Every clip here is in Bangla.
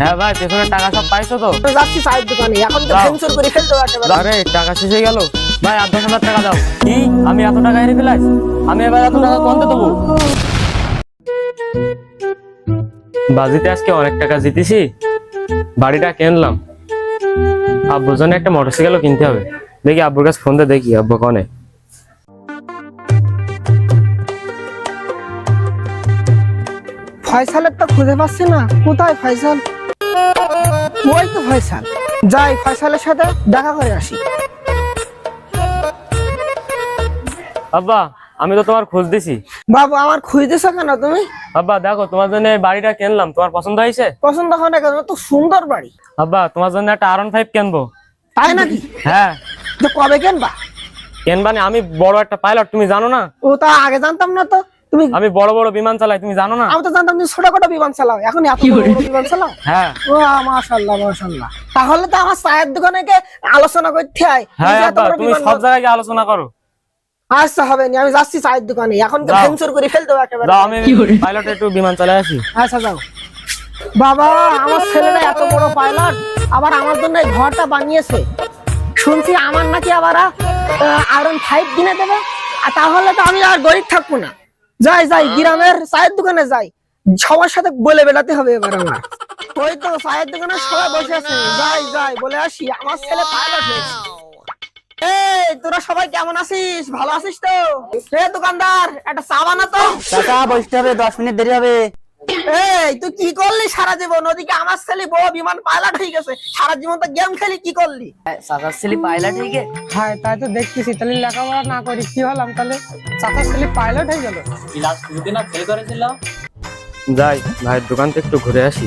হ্যাঁ ভাই পেছনের টাকা সব পাইছো তো? আমি যাচ্ছি চায়ের দোকানে এখন তো করে ফেলতে পারতে আরে টাকা শেষ হয়ে গেল? ভাই আট দশ হাজার টাকা দাও। কি? আমি এত টাকা হেরে আমি এবার এত টাকা দেবো? বাজিতে আজকে অনেক টাকা জিতেছি। বাড়িটা কিনলাম। আব্বুর জন্য একটা মোটরসাইকেলও কিনতে হবে। দেখি আব্বুর কাছে ফোন দিয়ে দেখি আব্বু কনে। ফয়সালের তো খুঁজে পাচ্ছি না। কোথায় ফয়সাল? ওই তো ফয়সাল। যাই ফয়সালের সাথে দেখা করে আসি। আব্বা আমি তো তোমার খোঁজ দিছি। বাবু আমার খুঁজতেছ কেন তুমি? আব্বা দেখো তোমার জন্য এই বাড়িটা কিনলাম। তোমার পছন্দ হয়েছে? পছন্দ হয় না কেন? তো সুন্দর বাড়ি। আব্বা তোমার জন্য একটা আর ফাইভ কিনবো। তাই নাকি? হ্যাঁ। তো কবে কেনবা? কেনবানে? আমি বড় একটা পাইলট তুমি জানো না? ও তা আগে জানতাম না তো। তুমি আমি বড় বড় বিমান চালাই তুমি জানো না? আমি তো জানতাম তুমি ছোটখাটো বিমান চালাও এখন এত বড় বড় বিমান চালাও? হ্যাঁ। ও মাশাল্লাহ মাশাল্লাহ তাহলে তো আমার চায়ের দোকানে আলোচনা করতে হয়। হ্যাঁ তুমি সব জায়গায় গিয়ে আলোচনা করো। আচ্ছা হবে না আমি যাচ্ছি চায়ের দোকানে। এখন তো যাও। করে ফেলতে হবে একেবারে। দাও আমি পাইলট একটু বিমান চালাই আসি। আচ্ছা যাও। বাবা আমার ছেলেটা এত বড় পাইলট আবার আমার জন্য এই ঘরটা বানিয়েছে। শুনছি আমার নাকি আবার আয়রন ফাইভ কিনে দেবে। আর তাহলে তো আমি আর গরিব থাকব না। যাই যাই, গ্রামের চায়ের দোকানে যাই। সবার সাথে বলে বেড়াতে হবে এবার আমার। ওই তো চায়ের দোকানে সবাই বসে আছে। যাই যাই, বলে আসি। আমার ছেলে পায়ে আছে এই, তোরা সবাই কেমন আছিস? ভালো আছিস তো? হে দোকানদার, একটা চা বানা তো। চাচা, বসতে হবে, দশ মিনিট দেরি হবে। এই তুই কি করলি সারা জীবন? ওদিকে আমার ছেলে বড় বিমান পাইলট হয়ে গেছে। সারা জীবন তো গেম খেলি কি করলি? চাচার ছেলে পাইলট হয়ে গে হ্যাঁ তাই তো দেখতেছি। তাহলে লেখাপড়া না করি কি হলাম তাহলে? চাচার ছেলে পাইলট হয়ে গেল। ক্লাস না ফেল করেছিল? যাই ভাইয়ের দোকান থেকে একটু ঘুরে আসি।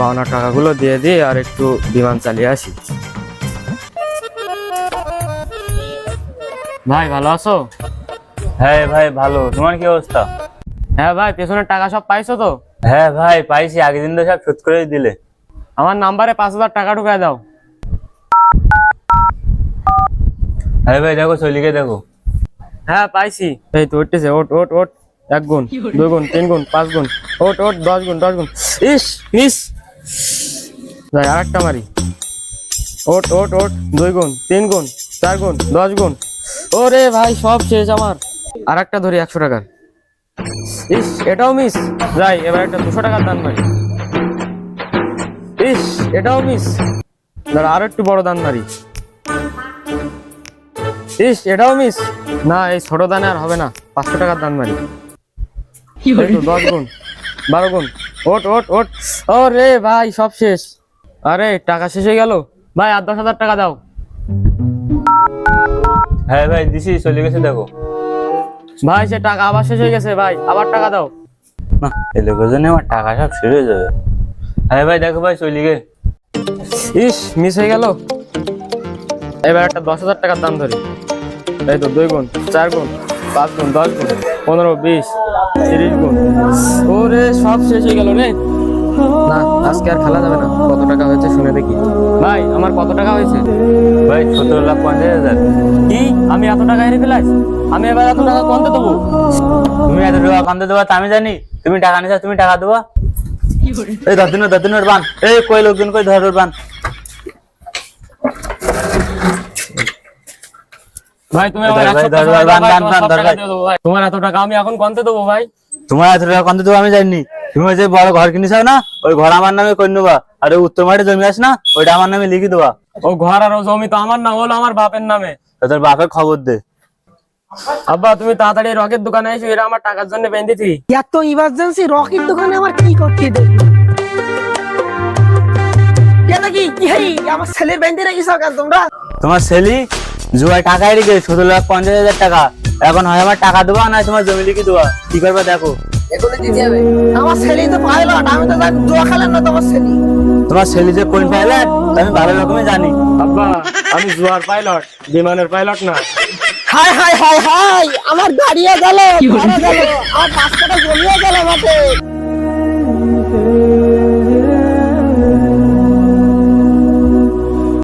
পাওনা টাকাগুলো দিয়ে দিয়ে আর একটু বিমান চালিয়ে আসি। ভাই ভালো আছো? হ্যাঁ ভাই ভালো। তোমার কি অবস্থা? হ্যাঁ ভাই পেছনের টাকা সব পাইছো তো? হ্যাঁ ভাই পাইছি। আগের দিন তো সব শোধ করে দিলে। আমার নাম্বারে পাঁচ হাজার টাকা ঢুকায় দাও। হ্যাঁ ভাই দেখো শৈলীকে দেখো। হ্যাঁ পাইছি। এই তো উঠতেছে। ওট ওট ওট এক গুণ দুই গুণ তিন গুণ পাঁচ গুণ। ওট ওট দশ গুণ দশ গুণ। ইস মিস যাই আর একটা মারি। ওট ওট ওট দুই গুণ তিন গুণ চার গুণ দশ গুণ। ওরে ভাই সব শেষ আমার। আর একটা ধরি একশো টাকার। ইস, এটাও মিস যাই, এবার একটা দুশো টাকার দান মারি ইস, এটাও মিস দাঁড়া, আরও একটু বড় দান মারি। ইস, এটাও মিস না, এই ছোট দানে আর হবে না, পাঁচশো টাকার দান মারি। দশ গুণ, বারো গুণ। ওট ওট ওট। ও রে ভাই, সব শেষ। আরে, টাকা শেষ হয়ে গেল? ভাই, আর দশ হাজার টাকা দাও। হ্যাঁ ভাই, দিছি, চলে গেছে, দেখো। ভাই সে টাকা আবার শেষ হয়ে গেছে ভাই। আবার টাকা দাও। না এই লোকের জন্য আমার টাকা সব শেষ হয়ে যাবে। হ্যাঁ ভাই দেখো ভাই চলিগে ইস মিস হয়ে গেল। এবার একটা দশ হাজার টাকার দাম ধরি। এই তো দুই গুণ চার গুণ পাঁচ গুণ দশ গুণ পনেরো বিশ তিরিশ গুণ। ওরে সব শেষ হয়ে গেল রে। না আজকে আর খেলা যাবে না। কত টাকা হয়েছে শুনে দেখি। ভাই আমার কত টাকা হয়েছে? ভাই সতেরো লাখ পঞ্চাশ হাজার। কি? আমি এত টাকা হেরে ফেলাইস আমি এবার এত টাকা কমতে দেবো? তুমি এত টাকা কামতে দেবা আমি জানি। তুমি টাকা নিছো তুমি টাকা দেবা। এই দশ দিনের দশ দিনের বান। এই কই লোকজন কই ধর বান। ভাই তুমি তোমার এত টাকা আমি এখন কমতে দেবো ভাই? তোমার এত টাকা কামতে দেবো আমি জানি। তুমি ওই যে বড় ঘর কিনেছো না ওই ঘর আমার নামে করে নেবা আর উত্তর মাঠে জমি আছে না ওইটা আমার নামে লিখে দেবা। ও ঘর আর জমি তো আমার না হলো আমার বাপের নামে। তোর বাপের খবর দে। আব্বা তুমি তাড়াতাড়ি রকেট দোকানে এসো এরা আমার টাকার জন্য বেঁধেছি। এত ইমার্জেন্সি রকেট দোকানে আমার কি করতে দেবে? কেন কি কি হেই আমার ছেলের বেঁধে রেখেছ কেন তোমরা? তোমার ছেলি জুয়ায় টাকাই রেখে সতেরো লাখ পঞ্চাশ হাজার টাকা। এখন হয় আমার টাকা দেবা না তোমার জমি লিখে দেবা। কি করবে দেখো। আমার ছেলে তো পাইলট আমি তো জানি জুয়া খেলেন না তোমার ছেলে। তোমার ছেলে যে কোন পাইলট? আমি ভালো রকমই জানি। আব্বা আমি জুয়ার পাইলট বিমানের পাইলট না। হাই হাই হাই হাই আমার গাড়িয়ে গেল আমার রাস্তাটা জমিয়ে গেল মাঠে